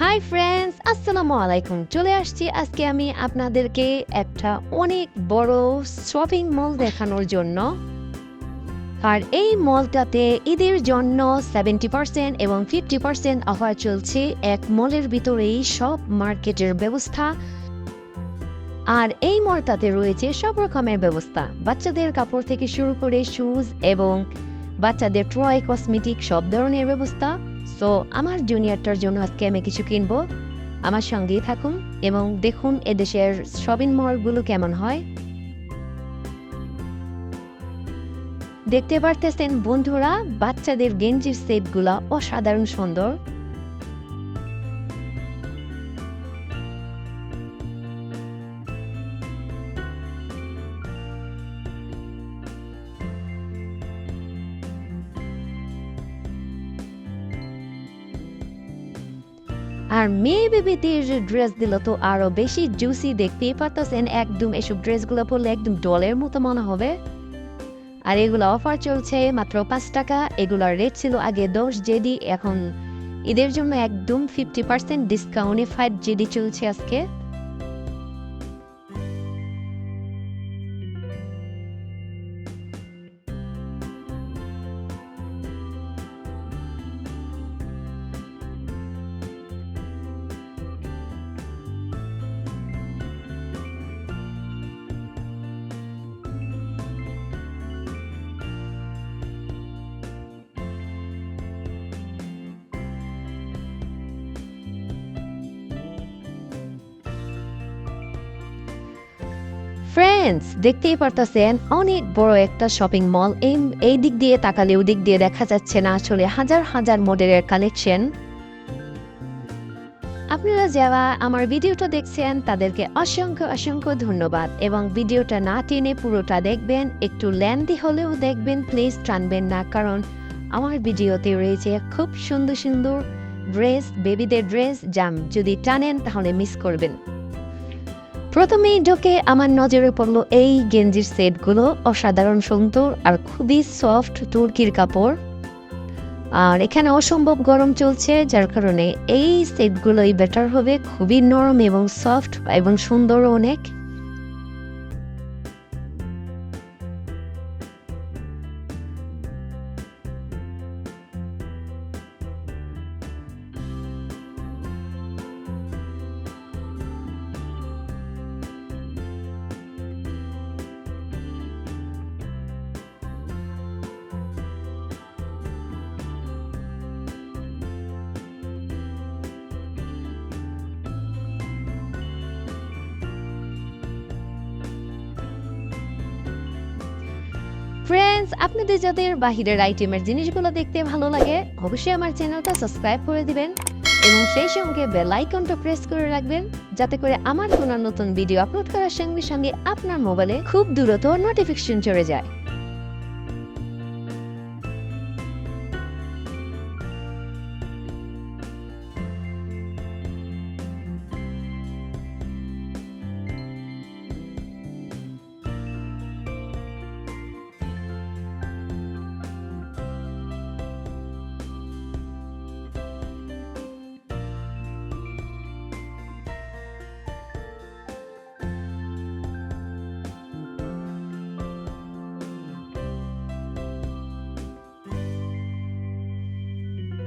Hi friends আসসালামু আলাইকুম চলে আসছি আজকে আমি আপনাদেরকে একটা অনেক বড় শপিং মল দেখানোর জন্য। আর এই মলটাতে ঈদের জন্য সেভেন্টি পার্সেন্ট এবং ফিফটি পার্সেন্ট অফার চলছে এক মলের ভিতরেই সব মার্কেটের ব্যবস্থা। আর এই মলটাতে রয়েছে সব রকমের ব্যবস্থা। বাচ্চাদের কাপড় থেকে শুরু করে শুজ এবং বাচ্চাদের ট্রয় কসমেটিক সব ধরনের ব্যবস্থা। সো আমার জুনিয়রটার জন্য আজকে আমি কিছু কিনবো। আমার সঙ্গেই থাকুন এবং দেখুন এদেশের শপিং মলগুলো কেমন হয়। দেখতে পারতেছেন বন্ধুরা, বাচ্চাদের গেঞ্জির সেটগুলা অসাধারণ সুন্দর। আর মেয়ে বেবিদের ড্রেস দিল তো আরও বেশি জুসি দেখতেই পারতেছেন। একদম এসব ড্রেসগুলো পরলে একদম ডলের মতো মনে হবে। আর এগুলো অফার চলছে মাত্র পাঁচ টাকা। এগুলোর রেট ছিল আগে দশ জেডি, এখন ঈদের জন্য একদম ফিফটি পার্সেন্ট ডিসকাউন্টে ফাইভ জেডি চলছে আজকে। ফ্রেন্ডস দেখতেই পারতেছেন, অনেক বড় একটা শপিং মল এই এই দিক দিয়ে তাকালে, ওদিক দিয়ে দেখা যাচ্ছে না আসলে হাজার হাজার মডেলের কালেকশন আপনারা যারা আমার ভিডিওটা দেখছেন, তাদেরকে অসংখ্য অসংখ্য ধন্যবাদ। এবং ভিডিওটা না টেনে পুরোটা দেখবেন, একটু ল্যান্দি হলেও দেখবেন প্লিজ টানবেন না, কারণ আমার ভিডিওতে রয়েছে খুব সুন্দর সুন্দর ড্রেস বেবিদের ড্রেস জাম যদি টানেন, তাহলে মিস করবেন। প্রথমেই ঢোকে আমার নজরে পড়ল এই গেঞ্জির সেটগুলো, অসাধারণ সুন্দর আর খুবই সফট তুর্কির কাপড়। আর এখানে অসম্ভব গরম চলছে, যার কারণে এই সেটগুলোই বেটার হবে, খুবই নরম এবং সফট এবং সুন্দরও অনেক। ফ্রেন্ডস আপনাদের যাদের বাহিরের আইটেমের জিনিসগুলো দেখতে ভালো লাগে, অবশ্যই আমার চ্যানেলটা সাবস্ক্রাইব করে দিবেন এবং সেই সঙ্গে বেল আইকনটা প্রেস করে রাখবেন যাতে করে আমার কোনো নতুন ভিডিও আপলোড করার সঙ্গে সঙ্গে আপনার মোবাইলে খুব দ্রুত নোটিফিকেশন চলে যায়।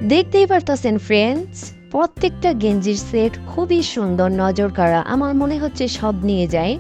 দেখতেই পারতেছেন ফ্রেন্ডস প্রত্যেকটা গেঞ্জির সেট খুবই সুন্দর, নজর কাড়া। আমার মনে হচ্ছে সব নিয়ে যায়।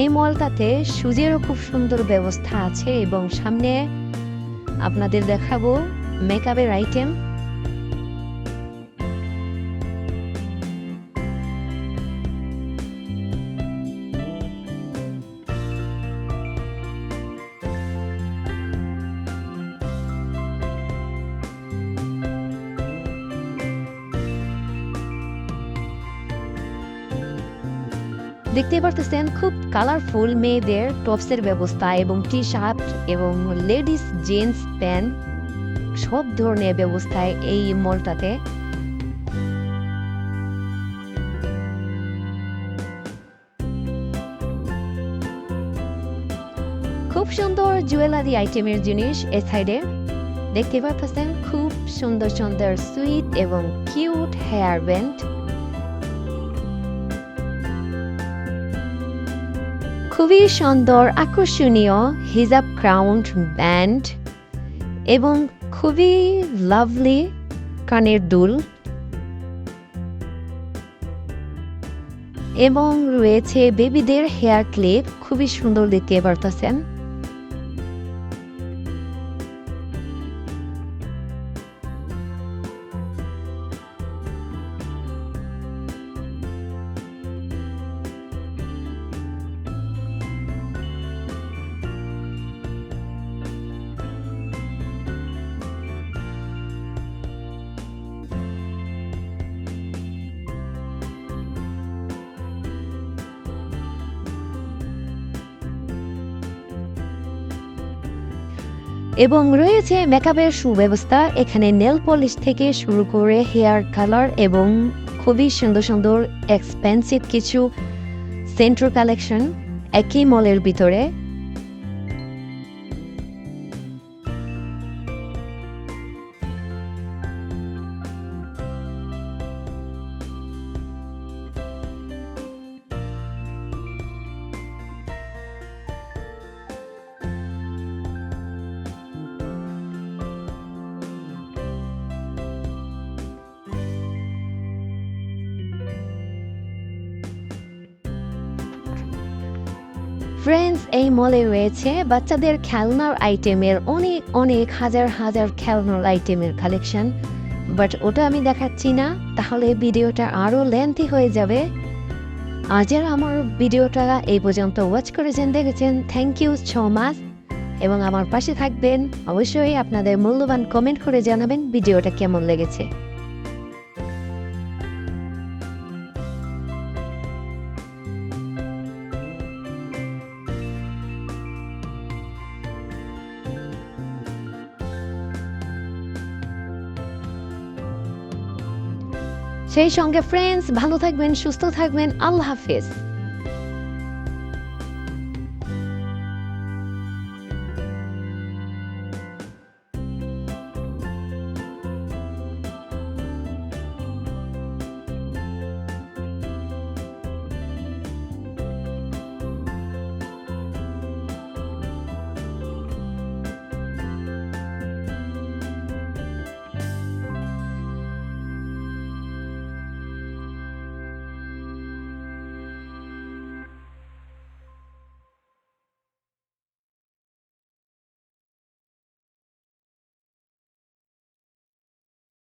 এই মলটাতে সুজেরও খুব সুন্দর ব্যবস্থা আছে এবং সামনে আপনাদের দেখাবো মেকআপের আইটেম দেখতে পারতেছেন, খুব কালারফুল মেয়েদের টপসের ব্যবস্থা এবং টি শার্ট এবং লেডিস জিন্স প্যান্ট সব ধরনের ব্যবস্থায় এই মলটাতে খুব সুন্দর জুয়েলারি আইটেমের জিনিস এ সাইডে দেখতে পাচ্ছেন খুব সুন্দর সুন্দর সুইট এবং কিউট হেয়ার ব্যান্ড খুবই সুন্দর, আকর্ষণীয় হিজাব ক্রাউন্ড ব্যান্ড এবং খুবই লাভলি কানের দুল। এবং রয়েছে বেবিদের হেয়ার ক্লিপ খুবই সুন্দর দেখতে পারতেছেন। এবং রয়েছে মেকআপের সুব্যবস্থা। এখানে নেল পলিশ থেকে শুরু করে হেয়ার কালার এবং খুবই সুন্দর সুন্দর এক্সপেন্সিভ কিছু সেন্ট্রো কালেকশন একই মলের ভিতরে। ফ্রেন্ডস এই মলে রয়েছে বাচ্চাদের খেলনার আইটেমের অনেক অনেক হাজার হাজার খেলনার আইটেমের কালেকশন বাট ওটা আমি দেখাচ্ছি না, তাহলে ভিডিওটা আরও লেন্থি হয়ে যাবে। আর যারা আমার ভিডিওটা এই পর্যন্ত ওয়াচ করেছেন, দেখেছেন থ্যাংক ইউ সো মাচ এবং আমার পাশে থাকবেন, অবশ্যই আপনাদের মূল্যবান কমেন্ট করে জানাবেন ভিডিওটা কেমন লেগেছে। সেই সঙ্গে ফ্রেন্ডস ভালো থাকবেন সুস্থ থাকবেন আল্লাহ হাফিজ।